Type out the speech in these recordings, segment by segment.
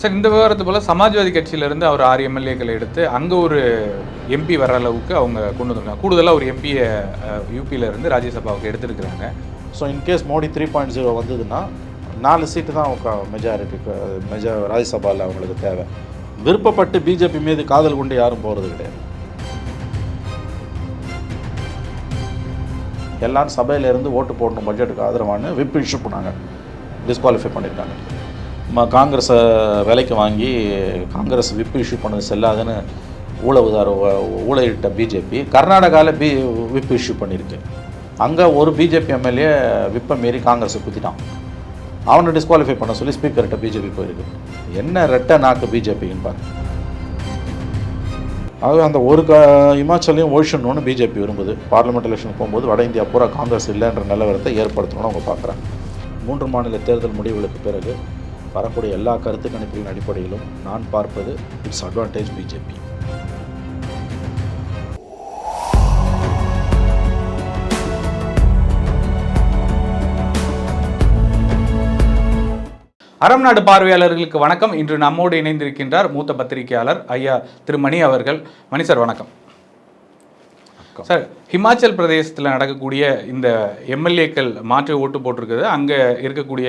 Sir இந்த விவகாரத்து போல் சமாஜ்வாதி கட்சியிலேருந்து அவர் ஆறு எம்எல்ஏக்களை எடுத்து அங்கே ஒரு எம்பி வர அளவுக்கு அவங்க கொண்டு வந்திருக்காங்க. கூடுதலாக ஒரு எம்பியை யூபியிலேருந்து ராஜ்யசபாவுக்கு எடுத்துருக்குறாங்க. So in case Modi three point zero வந்ததுன்னா நாலு சீட்டு தான் அவங்க மெஜாரிட்டி மெஜா ராஜ்யசபாவில் அவங்களுக்கு தேவை. விருப்பப்பட்டு பிஜேபி மீது காதல் கொண்டு யாரும் போகிறது கிடையாது. எல்லாரும் சபையிலேருந்து ஓட்டு போடணும் பட்ஜெட்டுக்கு ஆதரவானு விப் இஷ்யூ பண்ணாங்க. டிஸ்குவாலிஃபை பண்ணியிருக்காங்க காங்கிரஸை விலைக்கு வாங்கி காங்கிரஸ் விப்பு இஷ்யூ பண்ணது செல்லாதுன்னு ஊழவுதார ஊழலிட்ட பிஜேபி கர்நாடகாவில் பி விப்பு இஷ்யூ பண்ணியிருக்கு. அங்கே ஒரு பிஜேபி எம்எல்ஏ விப்பை மீறி காங்கிரஸை குத்திட்டான். அவனை டிஸ்குவாலிஃபை பண்ண சொல்லி ஸ்பீக்கர்கிட்ட பிஜேபி போயிருக்கு. என்ன ரெட்டை நாக்கு பிஜேபின்னு பாருங்க ஆகவே அந்த ஒரு க இமாச்சலையும் ஒழிச்சணும்னு பிஜேபி விரும்புது. பார்லிமெண்ட் எலெக்ஷன் போகும்போது வட இந்தியா பூரா காங்கிரஸ் இல்லைன்ற நிலவரத்தை ஏற்படுத்தணும்னு அவங்க பார்க்குறாங்க. மூன்று மாநில தேர்தல் முடிவுகளுக்கு பிறகு வரக்கூடிய எல்லா கருத்து கணிப்புகளின் அடிப்படையிலும் நான் பார்ப்பது இட்ஸ் அட்வான்டேஜ் பிஜேபி அறம் நாடு பார்வையாளர்களுக்கு வணக்கம். இன்று நம்மோடு இணைந்திருக்கின்றார் மூத்த பத்திரிகையாளர் ஐயா திரு மணி அவர்கள். மணி சார் வணக்கம். சார் ஹிமாச்சல் பிரதேசத்தில் நடக்கக்கூடிய இந்த எம்எல்ஏக்கள் மாற்று ஓட்டு போட்டிருக்குது. அங்கே இருக்கக்கூடிய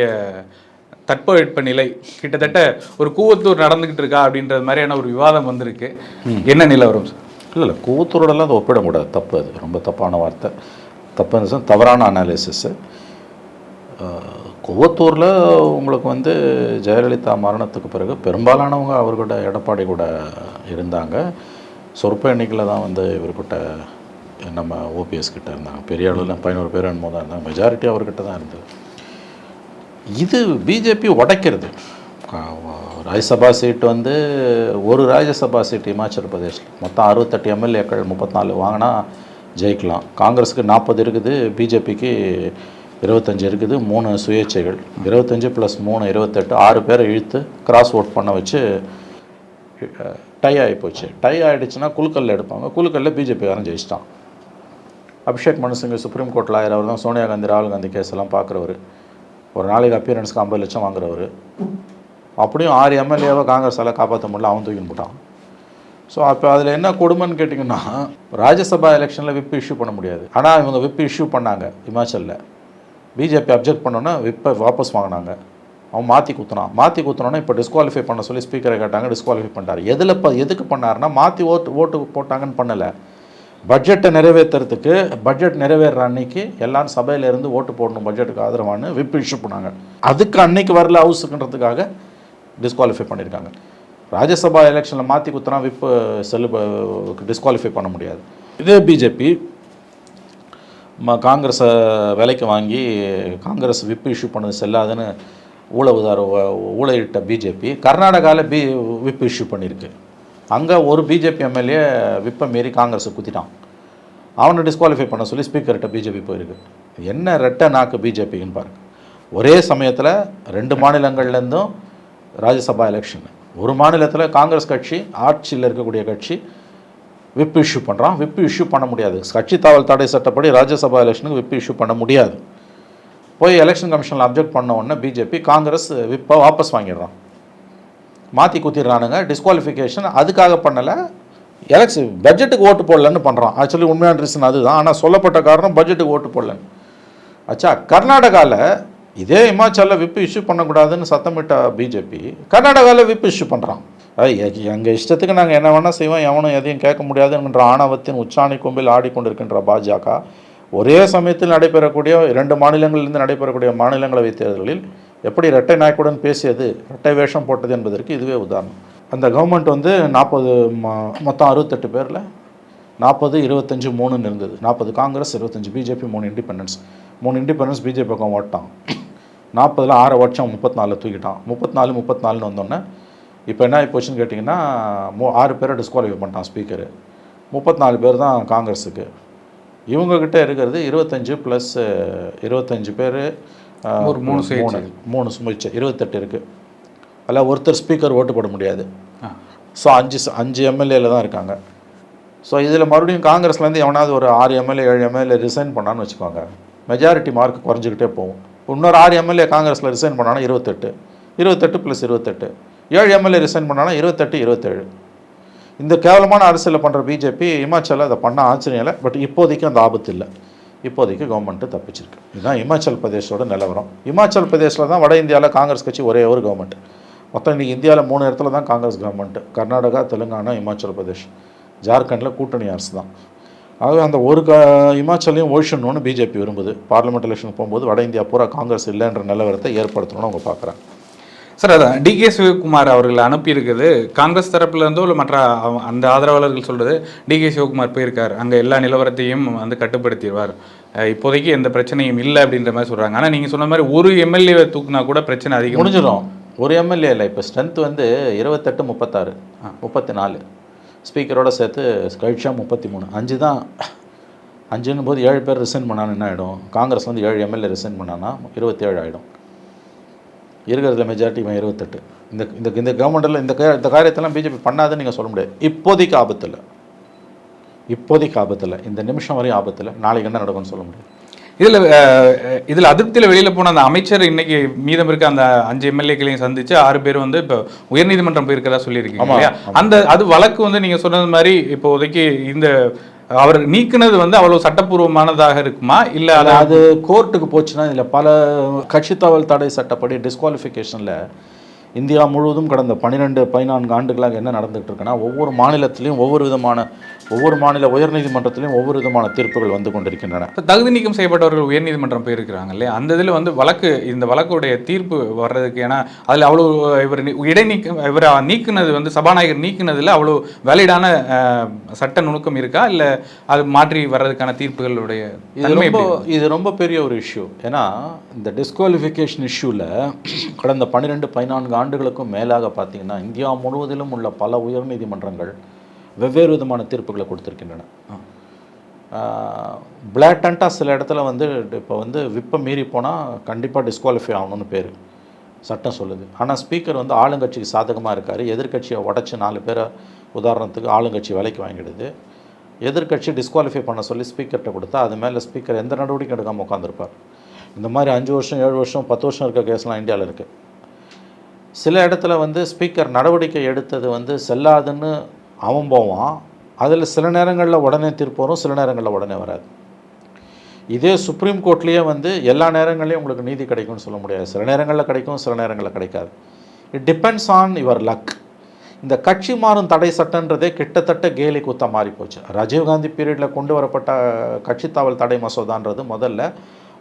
தட்பவெட்ப நிலை. கிட்டத்தட்ட ஒரு கூவத்தூர் நடந்துகிட்டு இருக்கா அப்படின்றது மாதிரியான ஒரு விவாதம் வந்திருக்கு. என்ன நிலவரம் சார் இல்லை இல்லை. கூவத்தூரோடலாம் அதை ஒப்பிடக்கூடாது தப்பு அது. ரொம்ப தப்பான வார்த்தை. தப்பு தவறான அனாலிசிஸ்ஸு கூவத்தூரில் உங்களுக்கு வந்து ஜெயலலிதா மரணத்துக்கு பிறகு பெரும்பாலானவங்க அவர்கிட்ட எடப்பாடி கூட இருந்தாங்க. சொற்ப எண்ணிக்கையில் தான் வந்து இவர்கிட்ட நம்ம ஓபிஎஸ் கிட்ட இருந்தாங்க. பெரிய அளவில் பதினோரு பேர் என்னமோ தான் இருந்தாங்க. மெஜாரிட்டி அவர்கிட்ட தான் இருந்தது. இது பிஜேபி உடைக்கிறது. ராஜ்யசபா சீட் வந்து ஒரு ராஜ்யசபா சீட் இமாச்சல் பிரதேஷில் மொத்தம் அறுபத்தெட்டு எம்எல்ஏக்கள் முப்பத்தினாலு வாங்கினா ஜெயிக்கலாம். காங்கிரஸுக்கு நாற்பது இருக்குது பிஜேபிக்கு இருபத்தஞ்சு இருக்குது மூணு சுயேட்சைகள். இருபத்தஞ்சி ப்ளஸ் மூணு இருபத்தெட்டு ஆறு பேரை இழுத்து கிராஸ் ஓட் பண்ண வச்சு டை ஆகி போச்சு. டை ஆகிடுச்சுன்னா குலுக்கல்ல எடுப்பாங்க. குலுக்கல்ல பிஜேபிக்காரன் ஜெயிச்சிட்டான். அபிஷேக் மனு சுப்ரீம் கோர்ட்டில் ஆயிரவர் அவர் தான் சோனியா காந்தி ராகுல் காந்தி கேஸ் எல்லாம் பார்க்குறவர். ஒரு நாளைக்கு அப்பியரன்ஸ்க்கு ஐம்பது லட்சம் வாங்குறவர். அப்படியும் ஆறு எம்எல்ஏவை காங்கிரஸால் காப்பாற்ற முடியல அவன் தூக்கி போட்டான். ஸோ அப்போ அதில் என்ன கொடுமைன்னு கேட்டிங்கன்னா ராஜ்யசபா எலெக்ஷனில் விப் இஷ்யூ பண்ண முடியாது. ஆனால் இவங்க விப் இஷ்யூ பண்ணாங்க இமாச்சலில். பிஜேபி அப்ஜெக்ட் பண்ணோன்னா விப்பை வாபஸ் வாங்கினாங்க. அவன் மாற்றி குத்துனான். மாற்றி குத்துனோன்னா இப்போ டிஸ்குவாலிஃபை பண்ண சொல்லி ஸ்பீக்கரை கேட்டாங்க டிஸ்குவாலிஃபை பண்ணிட்டார். எதில் இப்போ எதுக்கு பண்ணாருன்னா மாற்றி ஓட்டு ஓட்டு போட்டாங்கன்னு பண்ணலை. பட்ஜெட்டை நிறைவேற்றுறதுக்கு பட்ஜெட் நிறைவேறுற அன்னைக்கு எல்லாரும் சபையிலேருந்து ஓட்டு போடணும் பட்ஜெட்டுக்கு ஆதரவானு விப் இஷ்யூ பண்ணாங்க. அதுக்கு அன்னைக்கு வரல ஹவுஸுக்குன்றதுக்காக டிஸ்குவாலிஃபை பண்ணியிருக்காங்க ராஜ்யசபா எலெக்ஷனில் மாற்றி குத்துனா விப் செல்லு டிஸ்குவாலிஃபை பண்ண முடியாது. இதே பிஜேபி ம காங்கிரஸை விலைக்கு வாங்கி காங்கிரஸ் விப் இஷ்யூ பண்ணது செல்லாதுன்னு ஊழ உதார ஊழையிட்ட பிஜேபி கர்நாடகாவில் பி விப் இஷ்யூ பண்ணியிருக்கு அங்கே ஒரு பிஜேபி எம்எல்ஏ விப்பை மீறி காங்கிரஸை குத்திட்டான். அவனை டிஸ்குவாலிஃபை பண்ண சொல்லி ஸ்பீக்கர்கிட்ட பிஜேபி போயிருக்கு. என்ன ரெட்டை நாக்கு பிஜேபின்னு பாருங்க. ஒரே சமயத்தில் ரெண்டு மாநிலங்கள்லேருந்தும் ராஜ்யசபா எலெக்ஷன் ஒரு மாநிலத்தில் காங்கிரஸ் கட்சி ஆட்சியில் இருக்கக்கூடிய கட்சி விப் இஷ்யூ பண்ணுறான் விப் இஷ்யூ பண்ண முடியாது. கட்சி தாவல் தடை சட்டப்படி ராஜ்யசபா எலெக்ஷனுக்கு விப் இஷ்யூ பண்ண முடியாது. போய் எலெக்ஷன் கமிஷனில் அப்ஜெக்ட் பண்ண உடனே பிஜேபி காங்கிரஸ் விப்பை வாபஸ் வாங்கிடுறான். மாற்றி குத்திடுறானுங்க. டிஸ்குவாலிஃபிகேஷன் அதுக்காக பண்ணலை. எலெக்ஷன் பட்ஜெட்டுக்கு ஓட்டு போடலன்னு பண்ணுறான் ஆக்சுவலி உண்மையான ரீசன் அதுதான். ஆனால் சொல்லப்பட்ட காரணம் பட்ஜெட்டுக்கு ஓட்டு போடலன்னு. ஆச்சா கர்நாடகாவில் இதே இமாச்சலில் விப்பு இஷ்யூ பண்ணக்கூடாதுன்னு சத்தமிட்ட பிஜேபி கர்நாடகாவில் விப்பு இஷ்யூ பண்ணுறான் எங்கள் இஷ்டத்துக்கு நாங்கள் என்ன வேணால் செய்வோம் எவனும் எதையும் கேட்க முடியாதுன்ற ஆணவத்தின் உச்சாணி கும்பில் ஆடிக்கொண்டிருக்கின்ற பாஜக. ஒரே சமயத்தில் நடைபெறக்கூடிய இரண்டு மாநிலங்களிலிருந்து நடைபெறக்கூடிய மாநிலங்களவை தேர்தலில் எப்படி இரட்டை நாயக்குடன் பேசியது இரட்டை வேஷம் போட்டது என்பதற்கு இதுவே உதாரணம். அந்த கவர்மெண்ட் வந்து நாற்பது மொத்தம் அறுபத்தெட்டு பேரில் நாற்பது இருபத்தஞ்சு மூணுன்னு இருந்தது. நாற்பது காங்கிரஸ் இருபத்தஞ்சு பிஜேபி மூணு இண்டிபெண்டன்ஸ் மூணு இண்டிபெண்டன்ஸ் பிஜேபி பக்கம் ஓட்டான். நாற்பதில் ஆறு வருஷம் முப்பத்தி நாலில் தூக்கிட்டான். முப்பத்தி நாலு முப்பத்தி நாலுன்னு வந்தோடனே இப்போ என்ன போச்சுன்னு கேட்டிங்கன்னா மூ ஆறு பேரை டிஸ்குவாலிஃபை பண்ணிட்டான் ஸ்பீக்கரு முப்பத்தி நாலு பேர் தான் காங்கிரஸுக்கு. இவங்கக்கிட்ட இருக்கிறது இருபத்தஞ்சு ப்ளஸ் இருபத்தஞ்சு பேர் ஒரு மூணு சுயேட்சை. மூணு சுமிச்சு இருபத்தெட்டு இருக்குது அதில் ஒருத்தர் ஸ்பீக்கர் ஓட்டு போட முடியாது. ஸோ அஞ்சு அஞ்சு எம்எல்ஏல தான் இருக்காங்க. ஸோ இதில் மறுபடியும் காங்கிரஸ்லேருந்து எவனாவது ஒரு ஆறு எம்எல்ஏ ஏழு எம்எல்ஏ ரிசைன் பண்ணான்னு வச்சுக்கோங்க. மெஜாரிட்டி மார்க் குறைஞ்சிக்கிட்டே போகும். இன்னொரு ஆறு எம்எல்ஏ காங்கிரஸில் ரிசைன் பண்ணானா இருபத்தெட்டு. இருபத்தெட்டு ப்ளஸ் இருபத்தெட்டு. ஏழு எம்எல்ஏ ரிசைன் பண்ணானா இருபத்தெட்டு இருபத்தேழு. இந்த கேவலமான அரசியலை பண்ணுற பிஜேபி இமாச்சலில் அதை பண்ண ஆச்சரியம் இல்லை. பட் இப்போதைக்கு அந்த ஆபத்து இல்லை. இப்போதைக்கு கவர்மெண்ட்டு தப்பிச்சிருக்கு. இதுதான் இமாச்சல் பிரதேஷோட நிலவரம். இமாச்சல் பிரதேசில் தான் வட இந்தியாவில் காங்கிரஸ் கட்சி ஒரே ஒரு கவர்மெண்ட் மொத்தம் இன்றைக்கி இந்தியாவில் மூணு இடத்துல தான் காங்கிரஸ் கவர்மெண்ட் கர்நாடகா தெலுங்கானா இமாச்சல் பிரதேஷ். ஜார்க்கண்டில் கூட்டணி அரசு தான். ஆகவே அந்த ஒரு க இமாச்சலையும் ஒழிச்சணும்னு பிஜேபி விரும்புது. பார்லிமெண்ட் எலெக்ஷன் போகும்போது வட இந்தியா பூரா காங்கிரஸ் இல்லைன்ற நிலவரத்தை ஏற்படுத்தணும்னு அவங்க பார்க்குறாங்க சார் அதான் டிகே சிவகுமார் அவர்கள் அனுப்பியிருக்குது. காங்கிரஸ் தரப்புல இருந்தோ இல்லை மற்ற அந்த ஆதரவாளர்கள் சொல்றது டிகே சிவகுமார் போயிருக்கார். அங்க எல்லா நிலவரத்தையும் வந்து கட்டுப்படுத்திடுவார். இப்போதைக்கு எந்த பிரச்சனையும் இல்லை அப்படின்ற மாதிரி சொல்றாங்க. ஆனா நீங்க சொன்ன மாதிரி ஒரு எம்எல்ஏ தூக்குனா கூட பிரச்சனை அதிகம் முடிஞ்சிடும். ஒரு எம்எல்ஏ இல்லை. இப்போ ஸ்ட்ரென்த் வந்து இருபத்தெட்டு முப்பத்தாறு முப்பத்தி நாலு ஸ்பீக்கரோட சேர்த்து கழிச்சா முப்பத்தி மூணு அஞ்சு தான். அஞ்சுன்னும் போது ஏழு பேர் ரிசைன் பண்ணான்னு என்ன ஆகிடும் காங்கிரஸ் வந்து ஏழு எம்எல்ஏ ரிசைன் பண்ணான்னா இருபத்தேழு ஆகிடும் இருக்கிறதுல மெஜாரிட்டி இவன் இருபத்தெட்டு. இந்த இந்த இந்த கவர்மெண்ட்டில் இந்த இந்த காரியத்தெல்லாம் பிஜேபி பண்ணாதுன்னு நீங்கள் சொல்ல முடியாது. இப்போதைக்கு ஆபத்து இல்லை இப்போதைக்கு ஆபத்து இல்லை இந்த நிமிஷம் வரையும் ஆபத்து இல்லை நாளைக்கு என்ன நடக்கும்னு சொல்ல முடியாது. இதுல இதுல அதிருப்தியில வெளியில போன அந்த அமைச்சர் இன்னைக்கு மீதம் இருக்க அந்த அஞ்சு எம்எல்ஏக்களையும் சந்திச்சு ஆறு பேர் வந்து இப்போ உயர்நீதிமன்றம் போயிருக்கதா சொல்லியிருக்கீங்க இல்லையா? அந்த அது வழக்கு வந்து நீங்க சொன்னது மாதிரி இப்போதைக்கு இந்த அவர் நீக்குனது வந்து அவ்வளவு சட்டப்பூர்வமானதாக இருக்குமா? இல்ல அது அது கோர்ட்டுக்கு போச்சுன்னா இதில் பல கட்சி தகவல் தடை சட்டப்படி டிஸ்குவாலிஃபிகேஷனில் இந்தியா முழுவதும் கடந்த பன்னிரெண்டு பதினான்கு ஆண்டுகளாக என்ன நடந்துகிட்டு இருக்குன்னா ஒவ்வொரு மாநிலத்திலையும் ஒவ்வொரு விதமான ஒவ்வொரு மாநில உயர்நீதிமன்றத்திலையும் ஒவ்வொரு விதமான தீர்ப்புகள் வந்து கொண்டிருக்கின்றன. தகுதி நீக்கம் செய்யப்பட்டவர்கள் உயர்நீதிமன்றம் போயிருக்கிறாங்க இல்லையா? அந்த இதில் வந்து வழக்கு இந்த வழக்குடைய தீர்ப்பு வர்றதுக்கு ஏன்னா அதில் அவ்வளோ இவர் இடைநீக்கம் இவர் நீக்குனது வந்து சபாநாயகர் நீக்குனதுல அவ்வளோ வேலிடான சட்ட நுணுக்கம் இருக்கா? இல்லை அது மாற்றி வர்றதுக்கான தீர்ப்புகளுடைய இது ரொம்ப? இது ரொம்ப பெரிய ஒரு இஷ்யூ ஏன்னா இந்த டிஸ்குவாலிஃபிகேஷன் இஷ்யூவில் கடந்த பன்னிரெண்டு பதினான்கு ஆண்டுகளுக்கும் மேலாக பார்த்திங்கன்னா இந்தியா முழுவதிலும் உள்ள பல உயர்நீதிமன்றங்கள் வெவ்வேறு விதமான தீர்ப்புகளை கொடுத்துருக்கின்றன. பிளாட்டண்ட்டாக சில இடத்துல வந்து இப்போ வந்து விப்பை மீறி போனால் கண்டிப்பாக டிஸ்குவாலிஃபை ஆகணும்னு பேர் சட்டம் சொல்லுது. ஆனால் ஸ்பீக்கர் வந்து ஆளுங்கட்சிக்கு சாதகமாக இருக்கார். எதிர்க்கட்சியை உடச்சி நாலு பேரை உதாரணத்துக்கு ஆளுங்கட்சி விலைக்கு வாங்கிடுது. எதிர்க்கட்சி டிஸ்குவாலிஃபை பண்ண சொல்லி ஸ்பீக்கர்கிட்ட கொடுத்தா அது மேலே ஸ்பீக்கர் எந்த நடவடிக்கை எடுக்காமல் உட்காந்துருப்பார் இந்த மாதிரி அஞ்சு வருஷம் ஏழு வருஷம் பத்து வருஷம் இருக்க கேஸ்லாம் இந்தியாவில் இருக்குது சில இடத்துல வந்து ஸ்பீக்கர் நடவடிக்கை எடுத்தது வந்து செல்லாதுன்னு அவன் போவான். அதில் சில நேரங்களில் உடனே தீர்ப்பு வரும் சில நேரங்களில் உடனே வராது. இதே சுப்ரீம் கோர்ட்லேயே வந்து எல்லா நேரங்களையும் உங்களுக்கு நீதி கிடைக்கும்னு சொல்ல முடியாது. சில நேரங்களில் கிடைக்கும் சில நேரங்களில் கிடைக்காது. It depends on your luck இந்த கட்சி மாறும் தடை சட்டன்றதே கிட்டத்தட்ட கேலி குத்தம் மாறி போச்சு ராஜீவ்காந்தி பீரியடில் கொண்டு வரப்பட்ட கட்சி தாவல் தடை மசோதான்றது முதல்ல.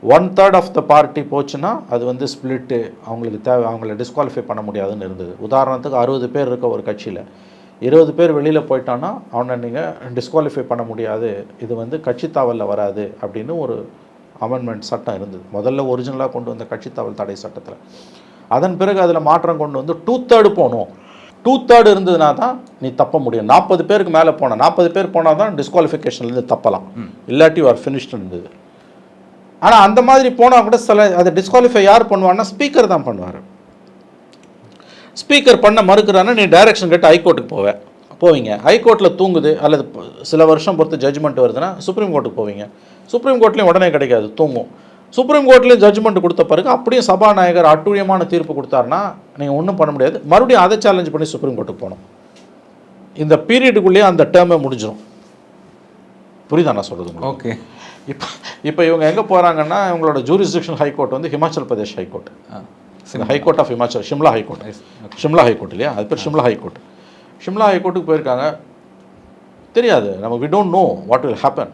One third of the party போச்சுன்னா அது வந்து ஸ்பிளிட்டு அவங்களுக்கு தேவை அவங்கள டிஸ்குவாலிஃபை பண்ண முடியாதுன்னு இருந்தது. உதாரணத்துக்கு அறுபது பேர் இருக்க ஒரு கட்சியில் இருபது பேர் வெளியில் போயிட்டான்னா அவனை நீங்கள் டிஸ்குவாலிஃபை பண்ண முடியாது. இது வந்து கட்சி தாவலில் வராது அப்படின்னு ஒரு அமெண்ட்மெண்ட் சட்டம் இருந்தது. முதல்ல ஒரிஜினலாக கொண்டு வந்த கட்சி தாவல் தடை சட்டத்தில். அதன் பிறகு அதில் மாற்றம் கொண்டு வந்து டூ தேர்டு போகணும் டூ தேர்டு இருந்ததுனா தான் நீ தப்ப முடியும். நாற்பது பேருக்கு மேலே போனால் நாற்பது பேர் போனால் தான் டிஸ்குவாலிஃபிகேஷன்லேருந்து தப்பலாம். இல்லாட்டி ஆர் ஃபினிஷ்டு இருந்தது. ஆனால் அந்த மாதிரி போனால் கூட சில அதை டிஸ்குவாலிஃபை யார் பண்ணுவான்னா ஸ்பீக்கர் தான் பண்ணுவார். ஸ்பீக்கர் பண்ண மறுக்கிறான்னா நீ டைரக்ஷன் கேட்டு ஹைகோர்ட்டுக்கு போவேன் போவீங்க. ஹைகோர்ட்டில் தூங்குது அல்லது சில வருஷம் பொறுத்து ஜட்ஜ்மெண்ட் வருதுன்னா சுப்ரீம் கோர்ட்டுக்கு போவீங்க. சுப்ரீம் கோர்ட்லேயும் உடனே கிடைக்காது தூங்கும். சுப்ரீம் கோர்ட்லேயும் ஜட்ஜ்மெண்ட் கொடுத்த பிறகு அப்படியும் சபாநாயகர் அட்டூழியமான தீர்ப்பு கொடுத்தாருன்னா நீங்கள் ஒன்றும் பண்ண முடியாது. மறுபடியும் அதை சேலஞ்ச் பண்ணி சுப்ரீம் கோர்ட்டுக்கு போகணும். இந்த பீரியடுக்குள்ளேயே அந்த டேர்மே முடிஞ்சிடும் புரியுதா நான் சொல்கிறது ஓகே இப்போ இப்போ இவங்க எங்கே போகிறாங்கன்னா இவங்களோட ஜூரிஸ்டிக்ஷன் ஹைகோர்ட் வந்து Himachal Pradesh high court high court of Himachal Shimla high court Shimla high court இல்லையா? அது பேர் ஷிம்லா ஹைகோர்ட் ஷிம்லா ஹைகோர்ட்டுக்கு போயிருக்காங்க. தெரியாது. நம்ம we don't know what will happen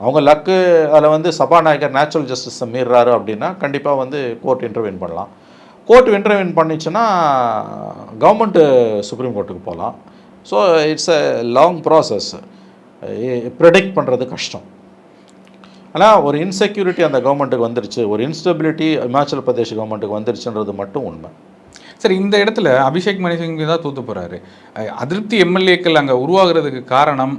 அவங்க லக்கு அதில் வந்து சபாநாயகர் நேச்சுரல் ஜஸ்டிஸை மீறாரு அப்படின்னா கண்டிப்பாக வந்து கோர்ட் இன்டர்வென் பண்ணலாம். கோர்ட் இன்டர்வென் பண்ணிச்சுன்னா கவர்மெண்ட்டு சுப்ரீம் கோர்ட்டுக்கு போகலாம். So it's a long process predict பண்ணுறது கஷ்டம். ஆனால் ஒரு இன்செக்யூரிட்டி அந்த கவர்மெண்ட்டுக்கு வந்துருச்சு. ஒரு இன்ஸ்டபிலிட்டி இமாச்சல் பிரதேஷ் கவர்மெண்ட்டுக்கு வந்துருச்சுன்றது மட்டும் உண்மை. சரி இந்த இடத்துல அபிஷேக் மணி சிங் தான் தூத்து போறாரு. அஹ் அதிருப்தி எம்எல்ஏக்கள் அங்க உருவாகிறதுக்கு காரணம்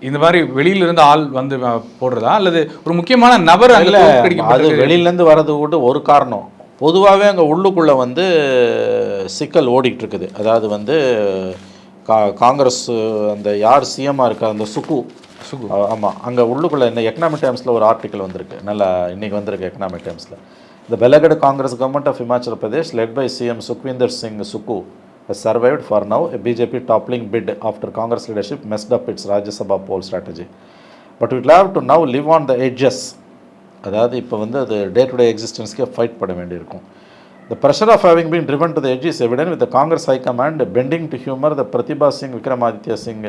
இந்த மாதிரி வெளியில இருந்து ஆள் வந்து போடுறதா? அல்லது ஒரு முக்கியமான நபர் அங்க இல்லை அது வெளியிலேருந்து வர்றது கூட ஒரு காரணம். பொதுவாகவே அங்கே உள்ளுக்குள்ளே வந்து சிக்கல் ஓடிட்டு இருக்குது. அதாவது வந்து கா காங்கிரஸ் அந்த யார் சிஎம்மாக இருக்கா அந்த சுகு சுகு. ஆமாம் அங்கே உள்ளுக்குள்ளே இந்த எக்கனாமிக் டைம்ஸில் ஒரு ஆர்டிக்கல் வந்திருக்கு நல்லா இன்றைக்கி வந்திருக்கு எக்கனாமிக் டைம்ஸில் the beleaguered Congress government of Himachal Pradesh led by CM Sukhvinder Singh Sukhu has for for BJP toppling bid after Congress after Congress leadership messed Rajya Sabha poll Rajya but we'd have to now live on the edges அதாவது இப்போ வந்து அது day to day எக்ஸிஸ்டன்ஸ்க்கே fight பண்ண வேண்டியிருக்கும் the pressure of having been driven to the edge is evident with Congress high command pending to humour the Pratibha Singh Vikramaditya Singh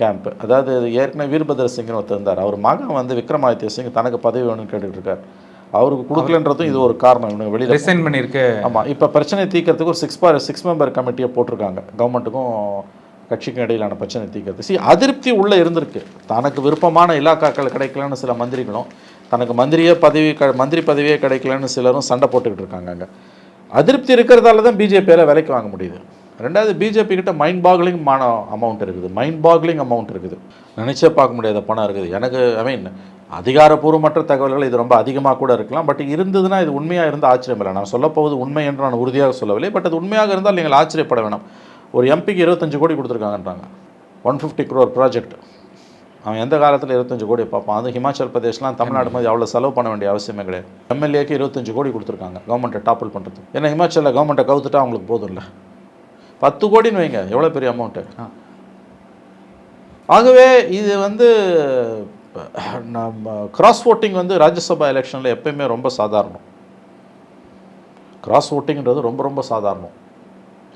camp. அதாவது ஏற்கனவே வீரபத்ர சிங்னு ஒருத்தர் இருந்தார். அவர் மகன் வந்து விக்ரமாதித்ய சிங் தனக்கு பதவி வேணும்னு கேட்டுட்டு இருக்கார் அவருக்கு கொடுக்கலன்றதும் இது ஒரு காரணம். இவனுக்கு வெளியில் ரிசைன் பண்ணியிருக்க. ஆமாம் இப்போ பிரச்சனை தீர்க்கறதுக்கு ஒரு சிக்ஸ் பார் சிக்ஸ் மெம்பர் கமிட்டியை போட்டிருக்காங்க. கவர்மெண்ட்டுக்கும் கட்சிக்கும் இடையிலான பிரச்சனை தீர்க்கறது சி அதிருப்தி உள்ளே இருந்திருக்கு. தனக்கு விருப்பமான இலாக்காக்கள் கிடைக்கலன்னு சில மந்திரிகளும் தனக்கு மந்திரியே பதவி க மந்திரி பதவியே கிடைக்கலன்னு சிலரும் சண்டை போட்டுக்கிட்டு இருக்காங்க அங்கே. அதிருப்தி இருக்கிறதால தான் பிஜேபியால் விலைக்கு வாங்க முடியுது. ரெண்டாவது பிஜேபி கிட்ட மைண்ட் பாக்லிங் மான அமௌண்ட் இருக்குது. மைண்ட் பாக்லிங் அமௌண்ட் இருக்குது. நினச்சே பார்க்க முடியாத பணம் இருக்குது. எனக்கு ஐ மீன் அதிகாரப்பூர்வமற்ற தகவல்கள் இது ரொம்ப அதிகமாக கூட இருக்கலாம். பட் இருந்ததுன்னா இது உண்மையாக இருந்தால் ஆச்சரியம் இல்லை. நான் சொல்லப்போவது உண்மை என்று நான் உறுதியாக சொல்லவில்லை. பட் அது உண்மையாக இருந்தால் நீங்கள் ஆச்சரியப்பட வேணாம். ஒரு எம்பிக்கு இருபத்தஞ்சு கோடி கொடுத்துருக்காங்கன்றாங்க. ஒன் ஃபிஃப்டி க்ரோர் ப்ராஜெக்ட் அவன் எந்த காலத்தில் இருபத்தஞ்சு கோடி பார்ப்பான்? அது ஹிமாச்சல் பிரதேஷ்லாம் தமிழ்நாடு மாதிரி அவ்வளோ செலவு பண்ண வேண்டிய அவசியமே கிடையாது. எம்எல்ஏக்கு இருபத்தஞ்சு கோடி கொடுத்துருக்காங்க. கவர்மெண்ட்டை டாப்பில் பண்ணுறது ஏன்னா ஹிமாச்சலில் கவர்மெண்ட்டை கவுத்துட்டா அவங்களுக்கு போதும் இல்லை. பத்து கோடின்னு வைங்க எவ்வளோ பெரிய அமௌண்ட்டு. ஆகவே இது வந்து நம்ம கிராஸ் ஓட்டிங் வந்து ராஜ்யசபா எலெக்ஷனில் எப்பயுமே ரொம்ப சாதாரணம். கிராஸ் ஓட்டிங்கிறது ரொம்ப ரொம்ப சாதாரணம்.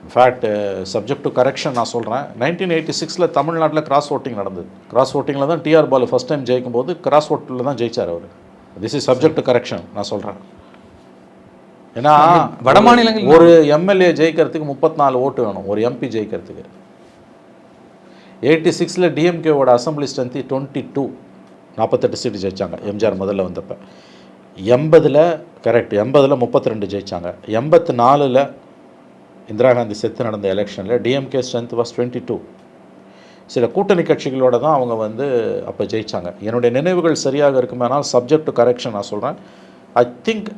இன்ஃபேக்ட் சப்ஜெக்ட் டு கரெக்ஷன் நான் சொல்கிறேன் நைன்டீன் எயிட்டி சிக்ஸில் தமிழ்நாட்டில் கிராஸ் ஓட்டிங் நடந்தது. கிராஸ் ஓட்டிங்கில் தான் டிஆர் பாலு ஃபஸ்ட் டைம் ஜெயிக்கும் போது கிராஸ் ஓட்டில் தான் ஜெயிச்சார் அவர். This is subject to correction நான் சொல்கிறேன் ஏன்னா வட மாநிலங்கள் ஒரு எம்எல்ஏ ஜெயிக்கிறதுக்கு முப்பத்தி நாலு ஓட்டு வேணும். ஒரு எம்பி ஜெயிக்கிறதுக்கு. எயிட்டி சிக்ஸில் டிஎம்கேவோட அசம்பிளி ஸ்ட்ரென்த்து டுவெண்ட்டி டூ நாற்பத்தெட்டு சீட்டு ஜெயிச்சாங்க எம்ஜிஆர் முதல்ல வந்தப்போ. எண்பதில் கரெக்ட் எண்பதில் முப்பத்தி ரெண்டு ஜெயிச்சாங்க. எண்பத்தி நாலில் இந்திரா காந்தி செத்து நடந்த எலெக்ஷனில் DMK strength was twenty two சில கூட்டணி கட்சிகளோட தான் அவங்க வந்து அப்போ ஜெயிச்சாங்க. என்னுடைய நினைவுகள் சரியாக இருக்குமானால் சப்ஜெக்ட் டு கரெக்ஷன் நான் சொல்கிறேன் ஐ திங்க்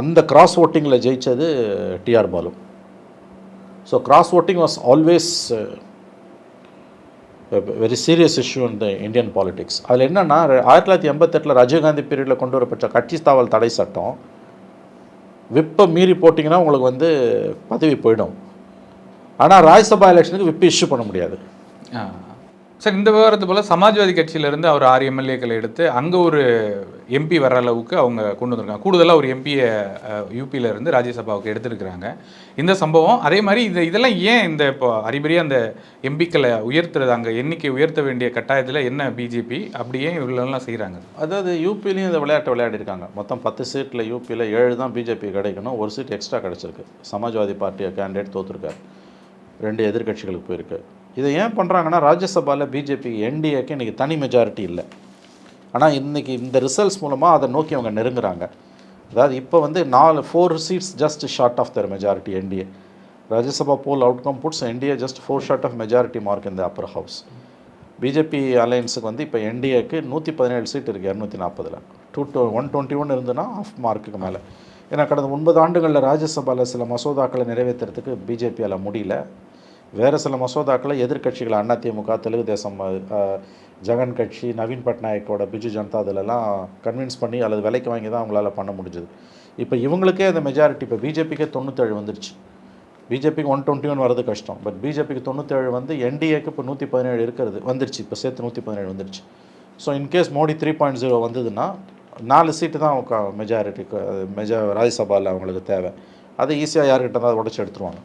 அந்த கிராஸ் ஓட்டிங்கில் ஜெயித்தது TR Baalu. So cross voting was always very serious issue இந்த இந்தியன் பாலிடிக்ஸ் அதில் என்னென்னா ஆயிரத்தி தொள்ளாயிரத்தி எண்பத்தெட்டில் ராஜீவ்காந்தி பீரியடில் கொண்டு வரப்பட்ட கட்சி தாவல் தடை சட்டம் விப்பை மீறி போட்டிங்கன்னா உங்களுக்கு வந்து பதவி போயிடும். ஆனால் ராஜ்யசபா எலெக்ஷனுக்கு விப்பு இஷ்யூ பண்ண முடியாது. சார் இந்த விவரத்து போல் சமாஜ்வாதி கட்சியிலேருந்து அவர் ஆறு எம்எல்ஏக்களை எடுத்து அங்கே ஒரு எம்பி வர அளவுக்கு அவங்க கொண்டு வந்திருக்காங்க. கூடுதலாக ஒரு எம்பியை யூபியிலேருந்து ராஜ்யசபாவுக்கு எடுத்திருக்கிறாங்க. இந்த சம்பவம் அதே மாதிரி இது இதெல்லாம் ஏன் இந்த இப்போ அறிபறியாக அந்த எம்பிக்களை உயர்த்துறது அங்கே எண்ணிக்கை உயர்த்த வேண்டிய கட்டாயத்தில் என்ன பிஜேபி அப்படியே இவ்வளோலாம் செய்கிறாங்க அதாவது யூபிலையும் இந்த விளையாட்டை விளையாடிருக்காங்க. மொத்தம் பத்து சீட்டில் யூபியில் ஏழு தான் பிஜேபி கிடைக்கணும். ஒரு சீட் எக்ஸ்ட்ரா கிடச்சிருக்கு. சமாஜ்வாதி பார்ட்டி கேண்டிடேட் தோற்றுருக்காரு ரெண்டு எதிர்க்கட்சிகளுக்கு போயிருக்கு. இதை ஏன் பண்ணுறாங்கன்னா ராஜ்யசபாவில் பிஜேபி என்டிஏக்கு இன்றைக்கி தனி மெஜாரிட்டி இல்லை. ஆனால் இன்றைக்கி இந்த ரிசல்ட்ஸ் மூலமாக அதை நோக்கி அவங்க நெருங்குறாங்க. அதாவது இப்போ வந்து நாலு four seats just short of the majority NDA Rajya Sabha poll outcome puts NDA just four short of majority mark இந்த அப்பர் ஹவுஸ் பிஜேபி அலையன்ஸுக்கு வந்து இப்போ என்டிஏக்கு நூற்றி பதினேழு சீட் இருக்குது இரநூத்தி நாற்பதில். Two two one twenty one இருந்துன்னா ஆஃப் மார்க்குக்கு மேலே. ஏன்னா கடந்த ஒன்பது ஆண்டுகளில் ராஜ்யசபாவில் சில மசோதாக்களை நிறைவேற்றுறதுக்கு பிஜேபியால் முடியல. வேறு சில மசோதாக்களை எதிர்க்கட்சிகள் அதிமுக தெலுங்கு தேசம் ஜெகன் கட்சி நவீன் பட்நாயக்கோட பிஜு ஜனதா இதிலெல்லாம் கன்வின்ஸ் பண்ணி அல்லது விலைக்கு வாங்கி தான் அவங்களால பண்ண முடிஞ்சது. இப்போ இவங்களுக்கே அந்த மெஜாரிட்டி இப்போ பிஜேபிக்கே தொண்ணூற்றேழு வந்துருச்சு. பிஜேபிக்கு ஒன் டுவெண்ட்டி ஒன் வரது கஷ்டம். பட் பிஜேபிக்கு தொண்ணூற்றேழு வந்து என்டிஏக்கு இப்போ நூற்றி பதினேழு இருக்கிறது வந்துருச்சு. இப்போ சேர்த்து நூற்றி பதினேழு வந்துருச்சு so in case Modi three point zero வந்ததுன்னா நாலு சீட்டு தான் அவங்க மெஜாரிட்டிக்கு மெஜா ராஜ்யசபாவில் அவங்களுக்கு தேவை. அதை ஈஸியாக யார்கிட்ட தான் உடச்சி எடுத்துருவாங்க.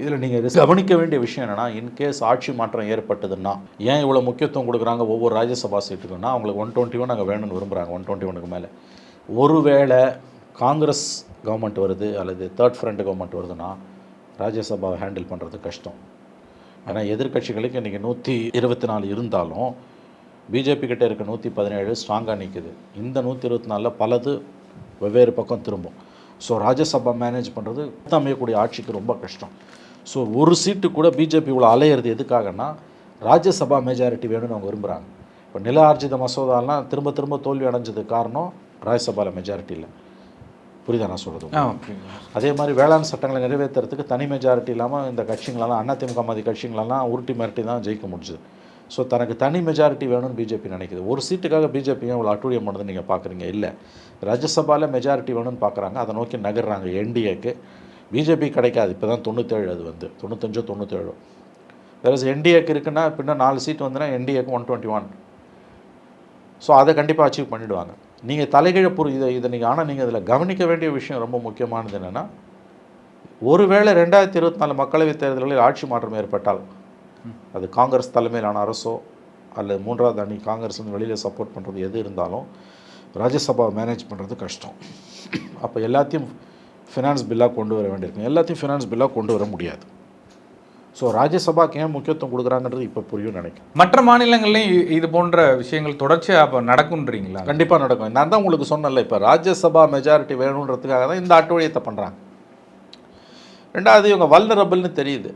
இதில் நீங்கள் கவனிக்க வேண்டிய விஷயம் என்னென்னா இன்கேஸ் ஆட்சி மாற்றம் ஏற்பட்டதுன்னா ஏன் இவ்வளோ முக்கியத்துவம் கொடுக்குறாங்க ஒவ்வொரு ராஜ்யசபா சீட்டுக்குன்னா அவங்களுக்கு ஒன் டுவெண்ட்டி ஒன் நாங்கள் வேணும்னு விரும்புகிறாங்க ஒன் டுவெண்ட்டி ஒனுக்கு மேலே. ஒருவேளை காங்கிரஸ் கவர்மெண்ட் வருது அல்லது தேர்ட் ஃப்ரண்ட் கவர்மெண்ட் வருதுன்னா ராஜ்யசபாவை ஹேண்டில் பண்ணுறது கஷ்டம். ஏன்னா எதிர்க்கட்சிகளுக்கு இன்றைக்கி நூற்றி இருபத்தி நாலு இருந்தாலும் பிஜேபி கிட்ட இருக்க நூற்றி பதினேழு ஸ்ட்ராங்காக நிற்குது இந்த நூற்றி இருபத்தி நாலில் பலது வெவ்வேறு பக்கம் திரும்பும். ஸோ ராஜ்யசபா மேனேஜ் பண்ணுறது அமையக்கூடிய ஆட்சிக்கு ரொம்ப கஷ்டம். ஸோ ஒரு சீட்டு கூட பிஜேபி இவ்வளோ அலையிறது எதுக்காகன்னா ராஜ்யசபா மெஜாரிட்டி வேணும்னு அவங்க விரும்புகிறாங்க இப்போ நில ஆர்ஜித மசோதாலாம் திரும்ப திரும்ப தோல்வி அடைஞ்சதுக்கு காரணம் ராஜ்யசபாவில் மெஜாரிட்டி இல்லை. புரியுதா நான் சொல்கிறது அதே மாதிரி வேளாண் சட்டங்களை நிறைவேற்றுறதுக்கு தனி மெஜாரிட்டி இல்லாமல் இந்த கட்சிங்களெல்லாம் அதிமுக மாதிரி கட்சிங்களெல்லாம் உருட்டி மிரட்டி தான் ஜெயிக்க முடிஞ்சுது. ஸோ தனக்கு தனி மெஜாரிட்டி வேணும்னு பிஜேபி நினைக்குது. ஒரு சீட்டுக்காக பிஜேபி இவ்வளோ அட்டூழியம் பண்ணுறது நீங்கள் பார்க்குறீங்க இல்லை. ராஜ்யசபாவில் மெஜாரிட்டி வேணும்னு பார்க்குறாங்க அதை நோக்கி நகர்றாங்க என்டிஏக்கு பிஜேபி கிடைக்காது. இப்போ தான் தொண்ணூற்றேழு அது வந்து. தொண்ணூத்தஞ்சோ தொண்ணூற்றேழோ வேறு என்டிஏக்கு இருக்குன்னா பின்ன நாலு சீட் வந்துன்னா என்டிஏக்கு ஒன் டுவெண்ட்டி ஒன் ஸோ அதை கண்டிப்பாக அச்சீவ் பண்ணிவிடுவாங்க நீங்கள் தலைகீழ புரி இதை இதை நீங்கள் ஆனால் நீங்கள் இதில் கவனிக்க வேண்டிய விஷயம் ரொம்ப முக்கியமானது என்னென்னா ஒருவேளை ரெண்டாயிரத்தி இருபத்தி நாலு மக்களவைத் தேர்தல்களில் ஆட்சி மாற்றம் ஏற்பட்டால் அது காங்கிரஸ் தலைமையிலான அரசோ அல்லது மூன்றாவது அணி காங்கிரஸ் வந்து வெளியில் சப்போர்ட் பண்ணுறது எது இருந்தாலும் ராஜ்யசபாவை மேனேஜ் பண்ணுறது கஷ்டம். அப்போ எல்லாத்தையும் ஃபினான்ஸ் பில்லாக கொண்டு வர வேண்டியிருக்கும். எல்லாத்தையும் ஃபினான்ஸ் பில்லாக கொண்டு வர முடியாது. ஸோ ராஜ்யசபாக்கு ஏன் முக்கியத்துவம் கொடுக்குறாங்கன்றது இப்போ புரியும் நினைக்கிறேன். மற்ற மாநிலங்கள்லையும் இது போன்ற விஷயங்கள் தொடர்ச்சியாக அப்போ நடக்குன்றீங்களா? கண்டிப்பாக நடக்கும். நான் தான் உங்களுக்கு சொன்னேன்ல இப்போ ராஜ்யசபா மெஜாரிட்டி வேணுன்றதுக்காக தான் இந்த அட்டுழியத்தை பண்ணுறாங்க ரெண்டாவது இவங்க வல்னரபிள்னு தெரியுது.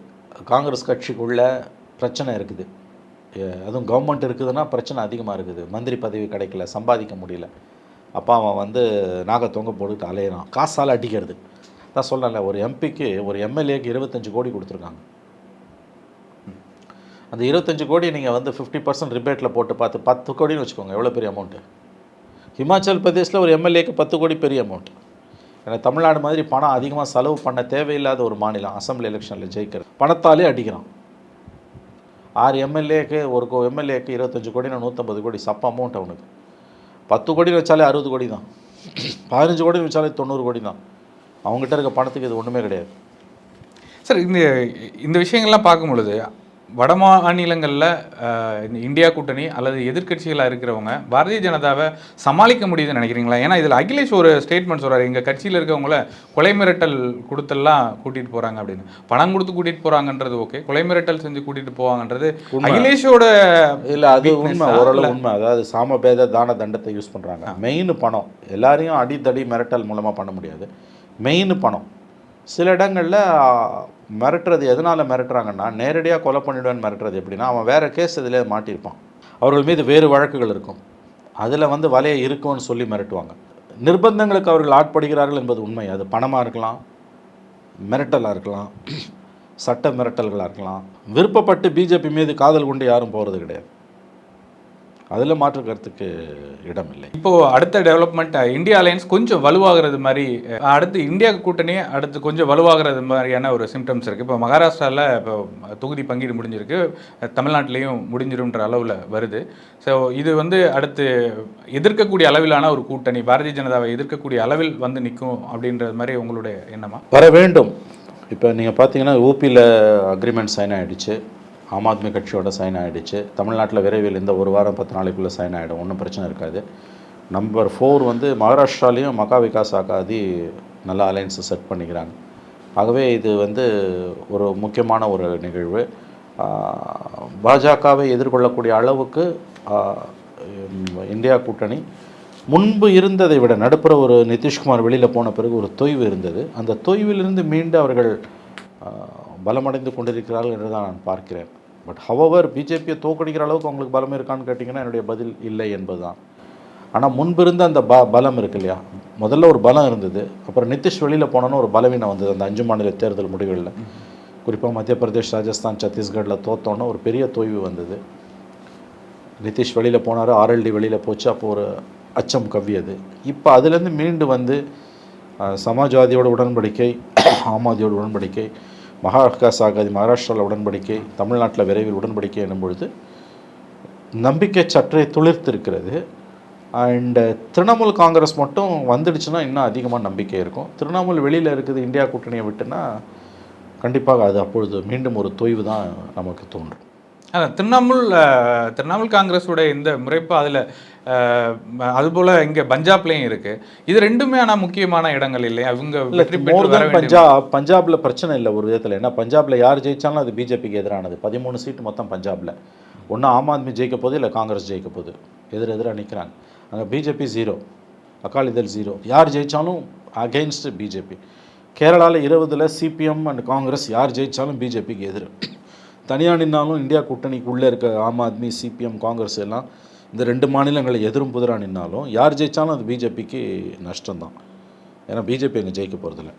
காங்கிரஸ் கட்சிக்குள்ள பிரச்சனை இருக்குது. அதுவும் கவர்மெண்ட் இருக்குதுன்னா பிரச்சனை அதிகமாக இருக்குது. மந்திரி பதவி கிடைக்கல சம்பாதிக்க முடியல. அப்பா அவன் வந்து நாக தொங்க போட்டுட்டு அலையிறான். காசால் அடிக்கிறது. தான் சொல்லல ஒரு எம்பிக்கு ஒரு எம்எல்ஏக்கு இருபத்தஞ்சு கோடி கொடுத்துருக்காங்க. அந்த இருபத்தஞ்சி கோடி நீங்கள் வந்து ஃபிஃப்டி பர்சன்ட் ரிபேட்டில் போட்டு பார்த்து பத்து கோடின்னு வச்சுக்கோங்க எவ்வளோ பெரிய அமௌண்ட்டு ஹிமாச்சல் பிரதேசில் ஒரு எம்எல்ஏக்கு பத்து கோடி பெரிய அமௌண்ட் ஏன்னா தமிழ்நாடு மாதிரி பணம் அதிகமாக செலவு பண்ண தேவையில்லாத ஒரு மாநிலம் அசம்பிளி எலெக்ஷனில் ஜெயிக்கிறது. பணத்தாலே அடிக்கிறான். ஆறு எம்எல்ஏக்கு ஒரு எம்எல்ஏக்கு இருபத்தஞ்சு கோடினா நூற்றம்பது கோடி சப்ப அமௌண்ட் அவனுக்கு. பத்து கோடி வச்சாலே அறுபது கோடி தான் பதினஞ்சு கோடி வச்சாலே தொண்ணூறு கோடி தான் அவங்ககிட்ட இருக்க பணத்துக்கு இது ஒன்றுமே கிடையாது. சார் இந்த இந்த விஷயங்கள்லாம் பார்க்கும் பொழுது வட மாநிலங்களில் இந்தியா கூட்டணி அல்லது எதிர்க்கட்சிகளாக இருக்கிறவங்க பாரதிய ஜனதாவை சமாளிக்க முடியுதுன்னு நினைக்கிறீங்களா? ஏன்னா இதில் அகிலேஷ் ஒரு ஸ்டேட்மெண்ட் சொல்கிறார் எங்கள் கட்சியில் இருக்கவங்கள கொலை மிரட்டல் கொடுத்தெல்லாம் கூட்டிகிட்டு போகிறாங்க அப்படின்னு. பணம் கொடுத்து கூட்டிகிட்டு போகிறாங்கன்றது ஓகே கொலை மிரட்டல் செஞ்சு கூட்டிகிட்டு போவாங்கன்றது அகிலேஷோட இல்லை அது உண்மை? ஓரளவு உண்மை. அதாவது சாமபேத தான தண்டத்தை யூஸ் பண்ணுறாங்க மெயின் பணம். எல்லாரையும் அடித்தடி மிரட்டல் மூலமாக பண்ண முடியாது. மெயின் பணம். சில இடங்களில் மிரட்டுறது எதனால் மிரட்டுறாங்கன்னா நேரடியாக கொலை பண்ணிடுவேன்னு மிரட்டுறது எப்படின்னா அவன் வேறு கேஸ் இதில் மாட்டியிருப்பான். அவர்கள் மீது வேறு வழக்குகள் இருக்கும். அதில் வந்து வலையை இருக்கும்னு சொல்லி மிரட்டுவாங்க. நிர்பந்தங்களுக்கு அவர்கள் ஆட்படுகிறார்கள் என்பது உண்மை. அது பணமாக இருக்கலாம் மிரட்டலாக இருக்கலாம் சட்ட மிரட்டல்களாக இருக்கலாம். விருப்பப்பட்டு பிஜேபி மீது காதல் கொண்டு யாரும் போகிறது கிடையாது. அதில் மாற்று கருத்துக்கு இடம் இல்லை இப்போ அடுத்த டெவலப்மெண்ட் இந்தியா அலையன்ஸ் கொஞ்சம் வலுவாகிறது மாதிரி அடுத்து இந்தியா கூட்டணி அடுத்து கொஞ்சம் வலுவாகிறது மாதிரியான ஒரு சிம்டம்ஸ் இருக்குது இப்போ மகாராஷ்டிராவில் இப்போ தொகுதி பங்கீடு முடிஞ்சிருக்கு. தமிழ்நாட்டிலையும் முடிஞ்சிரும்ன்ற அளவில் வருது. ஸோ இது வந்து அடுத்து எதிர்க்கக்கூடிய அளவிலான ஒரு கூட்டணி பாரதிய ஜனதாவை எதிர்க்கக்கூடிய அளவில் வந்து நிற்கும் அப்படின்றது மாதிரி உங்களுடைய எண்ணமா? வர வேண்டும். இப்போ நீங்கள் பார்த்தீங்கன்னா ஊபியில் அக்ரிமெண்ட் சைன் ஆகிடுச்சு ஆம் ஆத்மி கட்சியோட சைன் ஆகிடுச்சு தமிழ்நாட்டில் விரைவில் இந்த ஒரு வாரம் பத்து நாளைக்குள்ளே சைன் ஆகிடும் ஒன்றும் பிரச்சனை இருக்காது. நம்பர் ஃபோர் வந்து மகாராஷ்டிராலேயும் மகா விகாஸ் ஆகாதி நல்ல அலைன்ஸை செட் பண்ணிக்கிறாங்க. ஆகவே இது வந்து ஒரு முக்கியமான ஒரு நிகழ்வு. பாஜகவை எதிர்கொள்ளக்கூடிய அளவுக்கு இந்தியா கூட்டணி முன்பு இருந்ததை விட நடுப்புற ஒரு நிதிஷ்குமார் வெளியில் போன பிறகு ஒரு தொய்வு இருந்தது. அந்த தொய்விலிருந்து மீண்டு அவர்கள் பலமடைந்து கொண்டிருக்கிறார்கள் என்று தான் நான் பார்க்கிறேன். பட் ஹவவர் பிஜேபியை தோக்கடிக்கிற அளவுக்கு அவங்களுக்கு பலம் இருக்கான்னு கேட்டிங்கன்னா என்னுடைய பதில் இல்லை என்பதுதான். ஆனால் முன்பிருந்த அந்த ப பலம் இருக்கு இல்லையா? முதல்ல ஒரு பலம் இருந்தது. அப்புறம் நிதிஷ் வெளியில் போனோன்னு ஒரு பலவீனம் வந்தது. அந்த அஞ்சு மாநில தேர்தல் முடிவுகளில். குறிப்பாக மத்திய பிரதேஷ் ராஜஸ்தான் சத்தீஸ்கரில் தோத்தோன்னு ஒரு பெரிய தோய்வு வந்தது. நிதிஷ் வெளியில் போனார் ஆர்எல்டி வெளியில் போச்சு. அப்போ ஒரு அச்சம் கவ்வியது. இப்போ அதுலேருந்து மீண்டு வந்து சமாஜ்வாதியோட உடன்படிக்கை ஆம் ஆத்மியோட உடன்படிக்கை மகாவிகாஸ் ஆகாதி மகாராஷ்டிராவில் உடன்படிக்கை தமிழ்நாட்டில் விரைவில் உடன்படிக்கை எனும் பொழுது நம்பிக்கை சற்றே துளிர்த்திருக்கிறது. அண்டு திரிணாமுல் காங்கிரஸ் மட்டும் வந்துடுச்சுன்னா இன்னும் அதிகமாக நம்பிக்கை இருக்கும். திரிணாமுல் வெளியில் இருக்குது இந்தியா கூட்டணியை விட்டுன்னா கண்டிப்பாக அது அப்பொழுது மீண்டும் ஒரு தொய்வு தான் நமக்கு தோன்றும். அதான் திரிணாமுல் திரிணாமுல் காங்கிரஸோட இந்த முறைப்பு அதில் அதுபோல் இங்கே பஞ்சாப்லேயும் இருக்குது இது ரெண்டுமே ஆனால் முக்கியமான இடங்கள் இல்லையா? வேண்டிய பஞ்சாப் பஞ்சாப்ல பிரச்சனை இல்லை ஒரு விதத்தில். ஏன்னா பஞ்சாப்ல யார் ஜெயிச்சாலும் அது பிஜேபிக்கு எதிரானது. பதிமூணு சீட்டு மொத்தம் பஞ்சாப்ல. ஒன்று ஆம் ஆத்மி ஜெயிக்க போகுது இல்லை காங்கிரஸ் ஜெயிக்க போகுது. எதிர் எதிராக நிற்கிறாங்க அங்கே பிஜேபி ஜீரோ அகாலிதள் ஜீரோ யார் ஜெயிச்சாலும் அகெயின்ஸ்ட் பிஜேபி. கேரளாவில் இருபதில் சிபிஎம் அண்ட் காங்கிரஸ் யார் ஜெயிச்சாலும் பிஜேபிக்கு எதிர். தனியாக நின்னாலும் இந்தியா கூட்டணிக்கு உள்ளே இருக்க ஆம் ஆத்மி சிபிஎம் காங்கிரஸ் எல்லாம் இந்த ரெண்டு மாநிலங்களை எதிரும் புதிராக நின்னாலும் யார் ஜெயிச்சாலும் அது பிஜேபிக்கு நஷ்டம்தான். ஏன்னா பிஜேபி அங்கே ஜெயிக்க போகிறதில்ல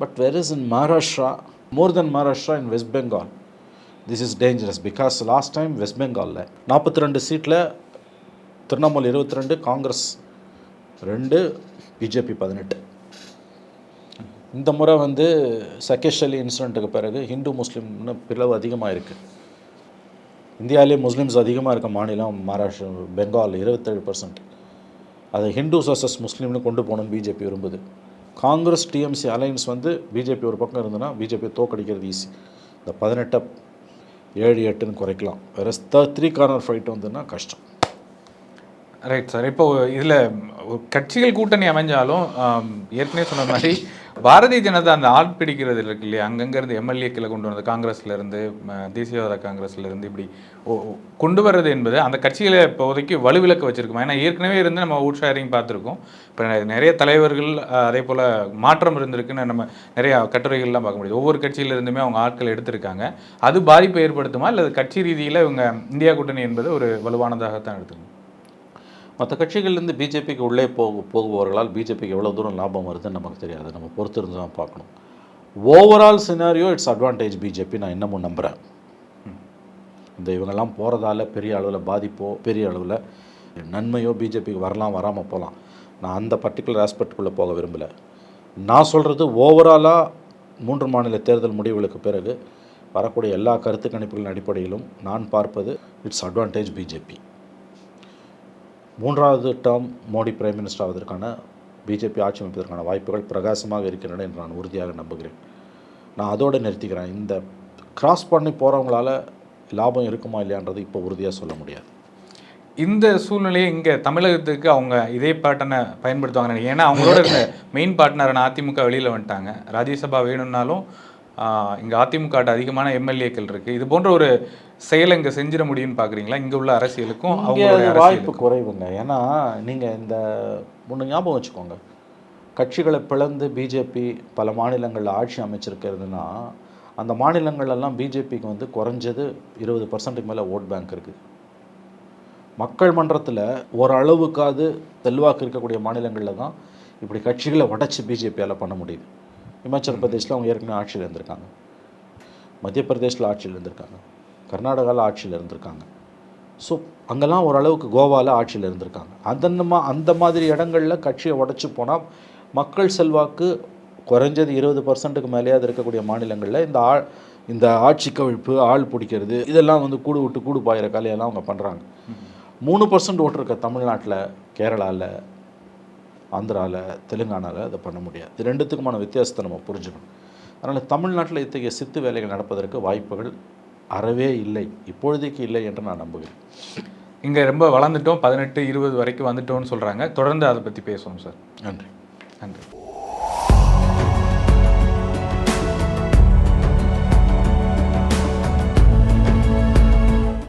but where is in Maharashtra more than Maharashtra in West Bengal this is dangerous because last time West பெங்காலில் நாற்பத்தி ரெண்டு சீட்டில் திரிணாமுல் இருபத்தி ரெண்டு காங்கிரஸ் ரெண்டு பிஜேபி பதினெட்டு. இந்த முறை வந்து சகேஷ் அலி இன்சிடெண்ட்டுக்கு பிறகு ஹிந்து முஸ்லீம்னு பிளவு அதிகமாக இருக்குது இந்தியாவிலே முஸ்லீம்ஸ் அதிகமாக இருக்க மாநிலம் மகாராஷ்டிரா பெங்கால் இருபத்தேழு பர்சன்ட் அதை ஹிந்துஸ் சர்சஸ் முஸ்லீம்னு கொண்டு போகணும்னு பிஜேபி விரும்புது. காங்கிரஸ் டிஎம்சி அலையன்ஸ் வந்து பிஜேபி ஒரு பக்கம் இருந்ததுன்னா பிஜேபி தோக்கடிக்கிறது ஈஸி இந்த பதினெட்டை ஏழு எட்டுன்னு குறைக்கலாம். வேறு த்ரீ கார்னர் ஃபைட் வந்துன்னா கஷ்டம். ரைட் சார் இப்போ இதில் கட்சிகள் கூட்டணி அமைஞ்சாலும் ஏற்கனவே சொன்ன மாதிரி பாரதிய ஜனதா அந்த ஆள் பிடிக்கிறது இருக்கு இல்லையா? அங்கங்க எம்எல்ஏக்களை கொண்டு வந்தது காங்கிரஸ்லேருந்து தேசியவாத காங்கிரஸ்லேருந்து இப்படி கொண்டு வர்றது என்பது அந்த கட்சிகளை இப்போதைக்கு வலுவிலக்க வச்சுருக்குமா? ஏன்னா ஏற்கனவே இருந்து நம்ம அவுட் ஷேரிங் பார்த்துருக்கோம். இப்போ நிறைய தலைவர்கள் அதே போல் மாற்றம் இருந்திருக்குன்னு நம்ம நிறைய கட்டுரைகள்லாம் பார்க்க முடியுது. ஒவ்வொரு கட்சியிலிருந்துமே அவங்க ஆட்கள் எடுத்திருக்காங்க. அது பாதிப்பை ஏற்படுத்துமா? இல்லை கட்சி ரீதியில் இவங்க இந்தியா கூட்டணி என்பது ஒரு வலுவானதாகத்தான் எடுத்துக்கணும்? மற்ற கட்சிகள்லேருந்து பிஜேபிக்கு உள்ளே போக போகுபவர்களால் பிஜேபிக்கு எவ்வளோ தூரம் லாபம் வருதுன்னு நமக்கு தெரியாது. நம்ம பொறுத்திருந்து தான் பார்க்கணும். Overall scenario it's advantage BJP நான் இன்னமும் நம்புகிறேன் இந்த இவங்கெல்லாம் போகிறதால பெரிய அளவில் பாதிப்போ பெரிய அளவில் நன்மையோ பிஜேபிக்கு வரலாம் வராமல் போகலாம். நான் அந்த பர்டிகுலர் ஆஸ்பெக்டுக்குள்ளே போக விரும்பலை. நான் சொல்கிறது ஓவராலாக மூன்று மாநில தேர்தல் முடிவுகளுக்கு பிறகு வரக்கூடிய எல்லா கருத்து கணிப்புகளின் அடிப்படையிலும் நான் பார்ப்பது இட்ஸ் அட்வான்டேஜ் பிஜேபி மூன்றாவது டேர்ம் மோடி பிரைம் மினிஸ்டர் ஆவதற்கான பிஜேபி ஆட்சி அமைப்பதற்கான வாய்ப்புகள் பிரகாசமாக இருக்கின்றன என்று நான் உறுதியாக நம்புகிறேன். நான் அதோடு நிறுத்திக்கிறேன். இந்த கிராஸ் பண்ணி போகிறவங்களால லாபம் இருக்குமா இல்லையான்றது இப்போ உறுதியாக சொல்ல முடியாது. இந்த சூழ்நிலையை இங்கே தமிழகத்துக்கு அவங்க இதே பேட்டர்னை பயன்படுத்துவாங்க. ஏன்னா அவங்களோட இருந்த மெயின் பார்ட்னரான அதிமுக வெளியில் வந்துட்டாங்க. ராஜ்யசபா வேணும்னாலும் இங்கே அதிமுக அதிகமான எம்எல்ஏக்கள் இருக்குது இது போன்ற ஒரு செயலை இங்கே செஞ்சிட முடியும்னு பார்க்குறீங்களா இங்கே உள்ள அரசியலுக்கும் அவங்களுடைய வாய்ப்பு குறைவுங்க. ஏன்னா நீங்கள் இந்த ஒன்று ஞாபகம் வச்சுக்கோங்க. கட்சிகளை பிளந்து பிஜேபி பல மாநிலங்களில் ஆட்சி அமைச்சிருக்கிறதுனா அந்த மாநிலங்கள்லாம் பிஜேபிக்கு வந்து குறைஞ்சது இருபது பர்சன்ட்டுக்கு மேலே ஓட் பேங்க் இருக்குது மக்கள் மன்றத்தில் ஓரளவுக்காவது செல்வாக்கு இருக்கக்கூடிய மாநிலங்களில் தான் இப்படி கட்சிகளை உடச்சி பிஜேபியால் பண்ண முடியுது. இமாச்சல பிரதேசில் அவங்க ஏற்கனவே ஆட்சியில் இருந்திருக்காங்க. மத்திய பிரதேசில் ஆட்சியில் இருந்திருக்காங்க. கர்நாடகாவில் ஆட்சியில் இருந்திருக்காங்க. ஸோ அங்கெல்லாம் ஓரளவுக்கு கோவாவில் ஆட்சியில் இருந்திருக்காங்க. அந்த அந்த மாதிரி இடங்களில் கட்சியை உடச்சி போனால் மக்கள் செல்வாக்கு குறைஞ்சது இருபது பர்சன்ட்டுக்கு மேலேயாவது இருக்கக்கூடிய மாநிலங்களில் இந்த ஆள் இந்த ஆட்சி கவிழ்ப்பு ஆள் பிடிக்கிறது இதெல்லாம் வந்து கூடு விட்டு கூடு பாயிற கலையெல்லாம் அவங்க பண்ணுறாங்க மூணு பர்சன்ட் ஓட்டு இருக்க தமிழ்நாட்டில் கேரளாவில் ஆந்திராவில் தெலுங்கானாவில் அதை பண்ண முடியாது. இது ரெண்டுத்துக்குமான வித்தியாசத்தை நம்ம புரிஞ்சுக்கணும். அதனால் தமிழ்நாட்டில் இத்தகைய சித்து வேலைகள் நடப்பதற்கு வாய்ப்புகள் அறவே இல்லை இப்பொழுதைக்கு இல்லை என்று நான் நம்புகிறேன். இங்கே ரொம்ப வளர்ந்துட்டோம் பதினெட்டு இருபது வரைக்கும் வந்துட்டோம்னு சொல்கிறாங்க தொடர்ந்து அதை பற்றி பேசுவோம் சார். நன்றி. நன்றி.